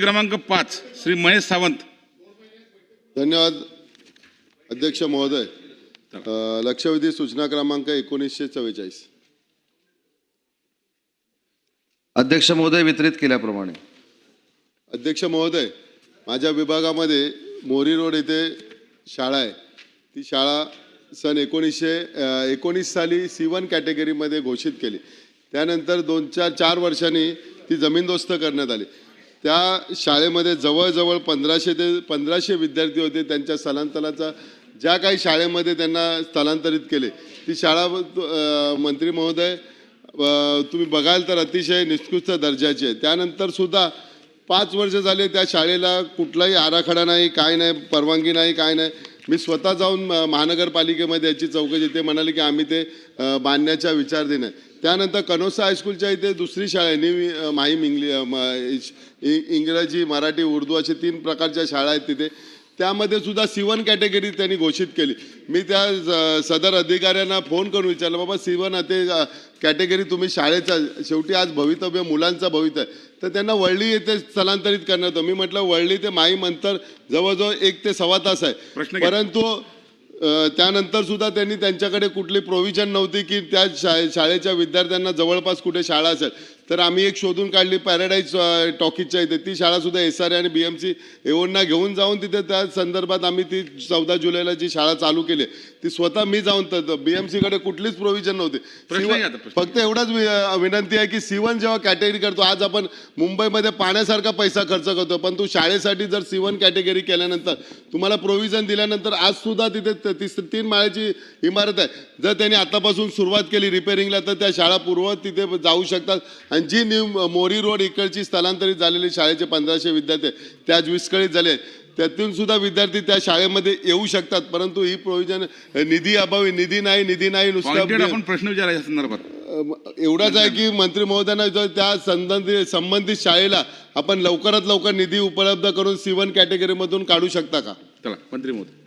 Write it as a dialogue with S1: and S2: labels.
S1: क्रमांक पाच श्री महेश सावंत.
S2: धन्यवाद अध्यक्ष महोदय. लक्षवेधी सूचना क्रमांक एकोणीसशे चव्वेचाळीस.
S3: अध्यक्ष महोदय वितरित केल्याप्रमाणे.
S2: अध्यक्ष महोदय माझ्या विभागामध्ये मोरी रोड येथे शाळा आहे. ती शाळा सन एकोणीसशे एकोणीस साली सी वन कॅटेगरीमध्ये घोषित केली. त्यानंतर दोन चार चार वर्षांनी ती जमीनदोस्त करण्यात आली. त्या शाळेमध्ये जवळजवळ पंधराशे ते पंधराशे विद्यार्थी होते. त्यांच्या स्थलांतराचा ज्या काही शाळेमध्ये त्यांना स्थलांतरित केले ती शाळा मंत्री महोदय तुम्ही बघाल तर अतिशय निष्कृष्ट दर्जाची आहे. त्यानंतर सुद्धा पाच वर्ष झाले त्या शाळेला कुठलाही आराखडा नाही काय नाही परवानगी नाही काय नाही. मी स्वतः जाऊन महानगरपालिकेमध्ये याची चौकशी ते म्हणाले की आम्ही ते बांधण्याचा बांधण्याच्या विचारधीन आहे. त्यानंतर कनोसा हायस्कूलच्या इथे दुसरी शाळा आहे न्यू माहीम इंग्लि इंग्रजी मराठी उर्दू असे तीन प्रकारच्या शाळा आहेत तिथे. त्यामध्ये सुद्धा सिवन कॅटेगरी त्यांनी घोषित केली मी त्या सदर अधिकाऱ्यांना फोन करून विचारलं बाबा सिवन ते कॅटेगरी तुम्ही शाळेचा शेवटी आज भवितव्य मुलांचं भवितव्य तर त्यांना वळली येथे स्थलांतरित करण्यात. मी म्हटलं वळली ते माहीम अंतर जवळजवळ एक ते सव्वा तास आहे. परंतु त्यानंतर सुद्धा त्यांनी त्यांच्याकडे कुठली प्रोव्हिजन नव्हती की त्या शाळे शाळेच्या विद्यार्थ्यांना जवळपास कुठे शाळा असेल तर आम्ही एक शोधून काढली पॅराडाईज टॉकीजच्या इथे ती शाळा सुद्धा एस आर आणि बी एम सी एओनना घेऊन जाऊन तिथे त्या संदर्भात आम्ही ती चौदा जुलैला जी शाळा चालू केली ती स्वतः मी जाऊन बी एम सीकडे कुठलीच प्रोव्हिजन नव्हती. फक्त एवढाच विनंती आहे की सिवन जेव्हा कॅटेगरी करतो आज आपण मुंबईमध्ये पाण्यासारखा पैसा खर्च करतो पण तू शाळेसाठी जर सिवन कॅटेगरी केल्यानंतर तुम्हाला प्रोव्हिजन दिल्यानंतर आज सुद्धा तिथे तीस तीन माळ्याची इमारत आहे जर त्यांनी आतापासून सुरुवात केली रिपेअरिंगला तर त्या शाळा पूर्ववत तिथे जाऊ शकतात आणि जी न्यू मोरी रोड इकडची स्थलांतरित झालेली शाळेचे पंधराशे विद्यार्थी आहेत, त्या आज विस्कळीत झाले. त्यातून सुद्धा विद्यार्थी त्या शाळेमध्ये येऊ शकतात परंतु ही प्रोव्हिजन निधी अभावी निधी नाही निधी नाही नुसतं
S1: आपण प्रश्न विचारायच्या संदर्भात.
S2: एवढाच आहे की मंत्री महोदयांना त्या संबंधित संबंधित शाळेला आपण लवकरात लवकर निधी उपलब्ध करून सी वन कॅटेगरीमधून काढू शकता का?
S1: चला मंत्री महोदय.